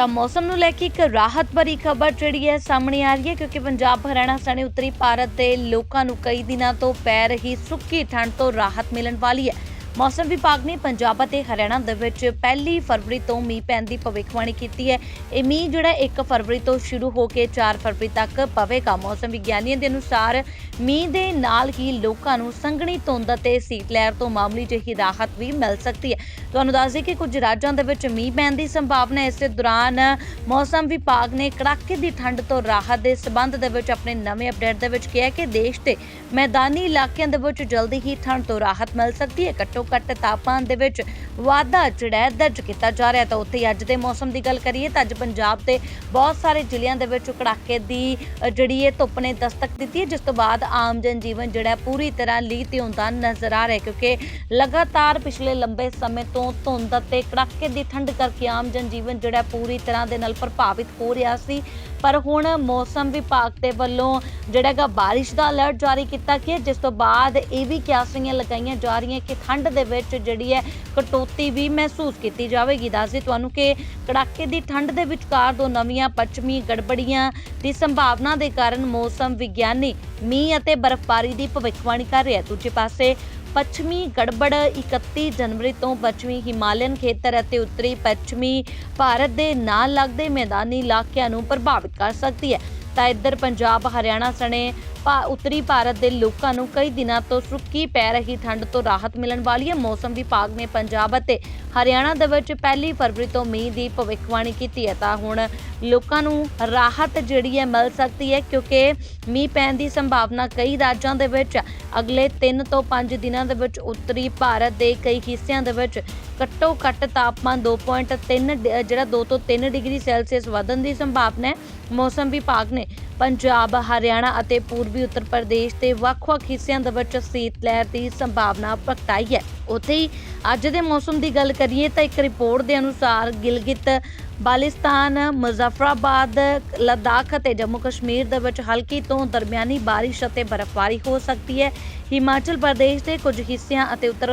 ਤਾਂ ਮੌਸਮ ਨੂੰ ਲੈ ਕੇ ਇੱਕ ਰਾਹਤ ਭਰੀ ਖਬਰ ਜਿਹੜੀ ਹੈ ਸਾਹਮਣੇ ਆ ਰਹੀ ਹੈ, ਕਿਉਂਕਿ ਪੰਜਾਬ, ਹਰਿਆਣਾ, ਸਣੇ, ਉੱਤਰੀ ਭਾਰਤ ਦੇ ਲੋਕਾਂ ਨੂੰ ਕਈ ਦਿਨਾਂ ਤੋਂ ਪੈ ਰਹੀ ਸੁੱਕੀ ਠੰਡ ਤੋਂ ਰਾਹਤ ਮਿਲਣ ਵਾਲੀ ਹੈ। ਮੌਸਮ ਵਿਭਾਗ ਨੇ ਪੰਜਾਬ ਅਤੇ ਹਰਿਆਣਾ ਦੇ ਵਿੱਚ ਪਹਿਲੀ ਫਰਵਰੀ ਤੋਂ ਮੀਂਹ ਪੈਣ ਦੀ ਭਵਿੱਖਬਾਣੀ ਕੀਤੀ ਹੈ। ਇਹ ਮੀਂਹ ਜਿਹੜਾ 1 ਫਰਵਰੀ ਤੋਂ ਸ਼ੁਰੂ ਹੋ ਕੇ 4 ਫਰਵਰੀ ਤੱਕ ਪਵੇਗਾ। ਮੌਸਮ ਵਿਗਿਆਨੀਆਂ ਦੇ ਅਨੁਸਾਰ ਮੀਂਹ ਦੇ ਨਾਲ ਹੀ ਲੋਕਾਂ ਨੂੰ ਸੰਘਣੀ ਧੁੰਦ ਅਤੇ ਸੀਤ ਲਹਿਰ ਤੋਂ ਮਾਮੂਲੀ ਜਿਹੀ ਰਾਹਤ ਵੀ ਮਿਲ ਸਕਦੀ ਹੈ। ਤੁਹਾਨੂੰ ਦੱਸ ਦਈਏ ਕਿ ਕੁਝ ਰਾਜਾਂ ਦੇ ਵਿੱਚ ਮੀਂਹ ਪੈਣ ਦੀ ਸੰਭਾਵਨਾ ਹੈ ਇਸੇ ਦੌਰਾਨ ਮੌਸਮ ਵਿਭਾਗ ਨੇ ਕੜਾਕੇ ਦੀ ਠੰਡ ਤੋਂ ਰਾਹਤ ਦੇ ਸਬੰਧ ਦੇ ਵਿੱਚ ਆਪਣੇ ਨਵੇਂ ਅਪਡੇਟ ਦੇ ਵਿੱਚ ਕਿਹਾ ਕਿ ਦੇਸ਼ ਦੇ ਮੈਦਾਨੀ ਇਲਾਕਿਆਂ ਦੇ ਵਿੱਚ ਜਲਦੀ ਹੀ ਠੰਡ ਤੋਂ ਰਾਹਤ ਮਿਲ ਸਕਦੀ ਹੈ। ਘੱਟੋ ਘੱਟ ਤਾਪਮਾਨ ਦੇ ਵਿੱਚ ਵਾਧਾ ਜਿਹੜਾ ਦਰਜ ਕੀਤਾ ਜਾ ਰਿਹਾ ਤਾਂ ਉੱਥੇ ਅੱਜ ਦੇ ਮੌਸਮ ਦੀ ਗੱਲ ਕਰੀਏ ਤਾਂ ਅੱਜ ਪੰਜਾਬ ਦੇ ਬਹੁਤ ਸਾਰੇ ਜ਼ਿਲ੍ਹਿਆਂ ਦੇ ਵਿੱਚ ਕੜਾਕੇ ਦੀ ਜਿਹੜੀ ਹੈ ਧੁੱਪ ਨੇ ਦਸਤਕ ਦਿੱਤੀ ਹੈ, ਜਿਸ ਤੋਂ ਬਾਅਦ ਆਮ ਜਨ ਜੀਵਨ ਜਿਹੜਾ ਪੂਰੀ ਤਰ੍ਹਾਂ ਲੀਹ ਤੇ ਹੁੰਦਾ ਨਜ਼ਰ ਆ ਰਿਹਾ ਕਿਉਂਕਿ ਲਗਾਤਾਰ ਪਿਛਲੇ ਲੰਬੇ ਸਮੇਂ ਤੋਂ ਧੁੰਦ ਅਤੇ ਕੜਾਕੇ ਦੀ ਠੰਡ ਕਰਕੇ ਆਮ ਜਨ ਜੀਵਨ ਜਿਹੜਾ ਪੂਰੀ ਤਰ੍ਹਾਂ ਦੇ ਨਾਲ ਪ੍ਰਭਾਵਿਤ ਹੋ ਰਿਹਾ ਸੀ। ਪਰ ਹੁਣ ਮੌਸਮ ਵਿਭਾਗ ਦੇ ਵੱਲੋਂ ਜਿਹੜਾ ਹੈਗਾ ਬਾਰਿਸ਼ ਦਾ ਅਲਰਟ ਜਾਰੀ ਕੀਤਾ ਗਿਆ। ਜਿਸ ਤੋਂ ਬਾਅਦ ਇਹ ਵੀ ਕਿਆਸੀਆਂ ਲਗਾਈਆਂ ਜਾ ਰਹੀਆਂ ਕਿ ਠੰਡ ਦੇ ਵਿੱਚ ਜਿਹੜੀ ਹੈ ਕਟੌਤੀ ਵੀ ਮਹਿਸੂਸ ਕੀਤੀ ਜਾਵੇਗੀ। ਦੱਸਦੇ ਤੁਹਾਨੂੰ ਕਿ ਕੜਾਕੇ ਦੀ ਠੰਡ ਦੇ ਵਿਚਕਾਰ ਦੋ ਨਵੀਆਂ ਪੱਛਮੀ ਗੜਬੜੀਆਂ ਦੀ ਸੰਭਾਵਨਾ ਦੇ ਕਾਰਨ ਮੌਸਮ ਵਿਗਿਆਨੀ ਮੀਂਹ ਅਤੇ ਬਰਫ਼ਬਾਰੀ ਦੀ ਭਵਿੱਖਬਾਣੀ ਕਰ ਰਿਹਾ ਦੂਜੇ ਪਾਸੇ ਪੱਛਮੀ ਗੜਬੜ 31 ਜਨਵਰੀ ਤੋਂ ਪੱਛਮੀ ਹਿਮਾਲਯਨ ਖੇਤਰ ਅਤੇ ਉੱਤਰੀ ਪੱਛਮੀ ਭਾਰਤ ਦੇ ਨਾਲ ਲੱਗਦੇ ਮੈਦਾਨੀ ਇਲਾਕਿਆਂ ਨੂੰ ਪ੍ਰਭਾਵਿਤ ਕਰ ਸਕਦੀ ਹੈ। ਤਾਂ ਇੱਧਰ ਪੰਜਾਬ, ਹਰਿਆਣਾ ਸਣੇ ਉੱਤਰੀ ਭਾਰਤ ਦੇ ਲੋਕਾਂ ਨੂੰ ਕਈ ਦਿਨਾਂ ਤੋਂ ਸੁੱਕੀ ਪੈ ਰਹੀ ਠੰਡ ਤੋਂ ਰਾਹਤ ਮਿਲਣ ਵਾਲੀ ਹੈ। ਮੌਸਮ ਵਿਭਾਗ ਨੇ ਪੰਜਾਬ ਅਤੇ ਹਰਿਆਣਾ ਦੇ ਵਿੱਚ ਪਹਿਲੀ ਫਰਵਰੀ ਤੋਂ ਮੀਂਹ ਦੀ ਭਵਿੱਖਬਾਣੀ ਕੀਤੀ ਹੈ। ਤਾਂ ਹੁਣ ਲੋਕਾਂ ਨੂੰ ਰਾਹਤ ਜਿਹੜੀ ਹੈ ਮਿਲ ਸਕਦੀ ਹੈ ਕਿਉਂਕਿ ਮੀਂਹ ਪੈਣ ਦੀ ਸੰਭਾਵਨਾ ਕਈ ਰਾਜਾਂ ਦੇ ਵਿੱਚ ਅਗਲੇ 3 ਤੋਂ 5 ਦਿਨਾਂ ਦੇ ਵਿੱਚ ਉੱਤਰੀ ਭਾਰਤ ਦੇ ਕਈ ਹਿੱਸਿਆਂ ਦੇ ਵਿੱਚ ਘੱਟੋ ਘੱਟ ਤਾਪਮਾਨ 2.3 ਡ- ਜਿਹੜਾ 2 ਤੋਂ 3 ਡਿਗਰੀ ਸੈਲਸੀਅਸ ਵਧਣ ਦੀ ਸੰਭਾਵਨਾ ਹੈ। ਮੌਸਮ ਵਿਭਾਗ ਨੇ ਪੰਜਾਬ, ਹਰਿਆਣਾ ਅਤੇ ਪੂਰਬੀ ਉੱਤਰ ਪ੍ਰਦੇਸ਼ ਦੇ ਵੱਖ-ਵੱਖ ਹਿੱਸਿਆਂ ਦੇ ਵਿੱਚ ਸੀਤ ਲਹਿਰ ਦੀ ਸੰਭਾਵਨਾ ਪ੍ਰਗਟਾਈ ਹੈ। ਉੱਥੇ ਹੀ ਅੱਜ ਦੇ ਮੌਸਮ ਦੀ ਗੱਲ ਕਰੀਏ ਤਾਂ ਇੱਕ ਰਿਪੋਰਟ ਦੇ ਅਨੁਸਾਰ ਗਿਲਗਿਤ, ਬਾਲਿਸਤਾਨ, ਮੁਜ਼ਫਰਾਬਾਦ, ਲੱਦਾਖ ਅਤੇ ਜੰਮੂ ਕਸ਼ਮੀਰ ਦੇ ਵਿੱਚ ਹਲਕੀ ਤੋਂ ਦਰਮਿਆਨੀ ਬਾਰਿਸ਼ ਅਤੇ ਬਰਫ਼ਬਾਰੀ ਹੋ ਸਕਦੀ ਹੈ। ਹਿਮਾਚਲ ਪ੍ਰਦੇਸ਼ ਦੇ ਕੁਝ ਹਿੱਸਿਆਂ ਅਤੇ ਉੱਤਰ,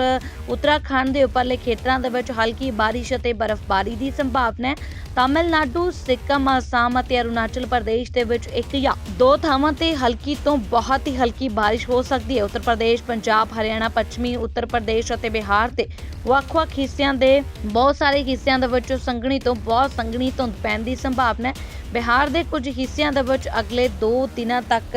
ਉੱਤਰਾਖੰਡ ਦੇ ਉੱਪਰਲੇ ਖੇਤਰਾਂ ਦੇ ਵਿੱਚ ਹਲਕੀ ਬਾਰਿਸ਼ ਅਤੇ ਬਰਫ਼ਬਾਰੀ ਦੀ ਸੰਭਾਵਨਾ ਹੈ। ਤਾਮਿਲਨਾਡੂ, ਸਿੱਕਮ ਅਸਾਮ ਅਤੇ ਅਰੁਣਾਚਲ ਪ੍ਰਦੇਸ਼ ਦੇ ਵਿੱਚ ਇੱਕ ਜਾਂ ਦੋ ਥਾਵਾਂ ਤੇ ਹਲਕੀ ਤੋਂ ਬਹੁਤ ਹੀ ਹਲਕੀ ਬਾਰਿਸ਼ ਹੋ ਸਕਦੀ ਹੈ। ਉੱਤਰ ਪ੍ਰਦੇਸ਼, ਪੰਜਾਬ, ਹਰਿਆਣਾ, ਪੱਛਮੀ, ਉੱਤਰ ਪ੍ਰਦੇਸ਼ ਅਤੇ ਬਿਹਾਰ ਦੇ ਵੱਖ-ਵੱਖ ਹਿੱਸਿਆਂ ਦੇ, ਬਹੁਤ ਸਾਰੇ ਹਿੱਸਿਆਂ ਦੇ ਵਿੱਚੋਂ ਸੰਘਣੀ ਤੋਂ ਬਹੁਤ ਸੰਘਣੀ ਧੁੰਦ ਪੈਣ ਦੀ ਸੰਭਾਵਨਾ ਹੈ। ਬਿਹਾਰ ਦੇ ਕੁਝ ਹਿੱਸਿਆਂ ਦੇ ਵਿੱਚ ਅਗਲੇ 2 ਦਿਨਾਂ ਤੱਕ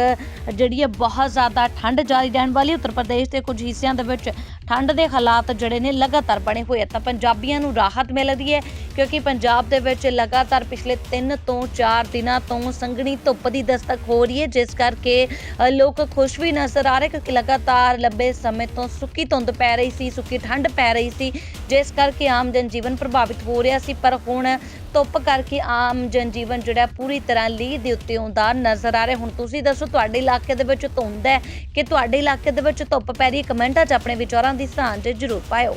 ਜਿਹੜੀ ਹੈ ਬਹੁਤ ਜ਼ਿਆਦਾ ਠੰਡ ਜਾਰੀ ਰਹਿਣ ਵਾਲੀ ਉੱਤਰ ਪ੍ਰਦੇਸ਼ ਦੇ ਕੁਝ ਹਿੱਸਿਆਂ ਦੇ ਵਿੱਚ ਠੰਡ ਦੇ ਹਾਲਾਤ ਜਿਹੜੇ ਨੇ ਲਗਾਤਾਰ ਬਣੇ ਹੋਏ ਆ। ਤਾਂ ਪੰਜਾਬੀਆਂ ਨੂੰ ਰਾਹਤ ਮਿਲ ਰਹੀ ਹੈ ਕਿਉਂਕਿ ਪੰਜਾਬ ਦੇ ਵਿੱਚ ਲਗਾਤਾਰ ਪਿਛਲੇ 3 ਤੋਂ 4 ਦਿਨਾਂ ਤੋਂ ਸੰਘਣੀ ਧੁੱਪ ਦੀ ਦਸਤਕ ਹੋ ਰਹੀ ਹੈ, ਜਿਸ ਕਰਕੇ ਲੋਕ ਖੁਸ਼ ਵੀ ਨਜ਼ਰ ਆ ਰਹੇ ਕਿਉਂਕਿ ਲਗਾਤਾਰ ਲੰਬੇ ਸਮੇਂ ਤੋਂ ਸੁੱਕੀ ਧੁੰਦ ਪੈ ਰਹੀ ਸੀ, ਸੁੱਕੀ ਠੰਡ ਪੈ ਰਹੀ ਸੀ, ਜਿਸ ਕਰਕੇ ਆਮ ਜਨਜੀਵਨ ਪ੍ਰਭਾਵਿਤ ਹੋ ਰਿਹਾ ਸੀ। ਪਰ ਹੁਣ ਧੁੱਪ ਕਰਕੇ ਆਮ ਜਨਜੀਵਨ ਜਿਹੜਾ ਪੂਰੀ ਤਰ੍ਹਾਂ ਲੀਹ ਦੇ ਉੱਤੇ ਆਉਂਦਾ ਨਜ਼ਰ ਆ ਰਿਹਾ। ਹੁਣ ਤੁਸੀਂ ਦੱਸੋ, ਤੁਹਾਡੇ ਇਲਾਕੇ ਦੇ ਵਿੱਚ ਧੁੰਦ ਹੈ ਕਿ ਤੁਹਾਡੇ ਇਲਾਕੇ ਦੇ ਵਿੱਚ ਧੁੱਪ ਪੈ ਰਹੀ ਹੈ? ਕਮੈਂਟਾਂ 'ਚ ਆਪਣੇ ਵਿਚਾਰਾਂ ਦੀ ਸਾਂਝ ਜ਼ਰੂਰ ਪਾਇਓ।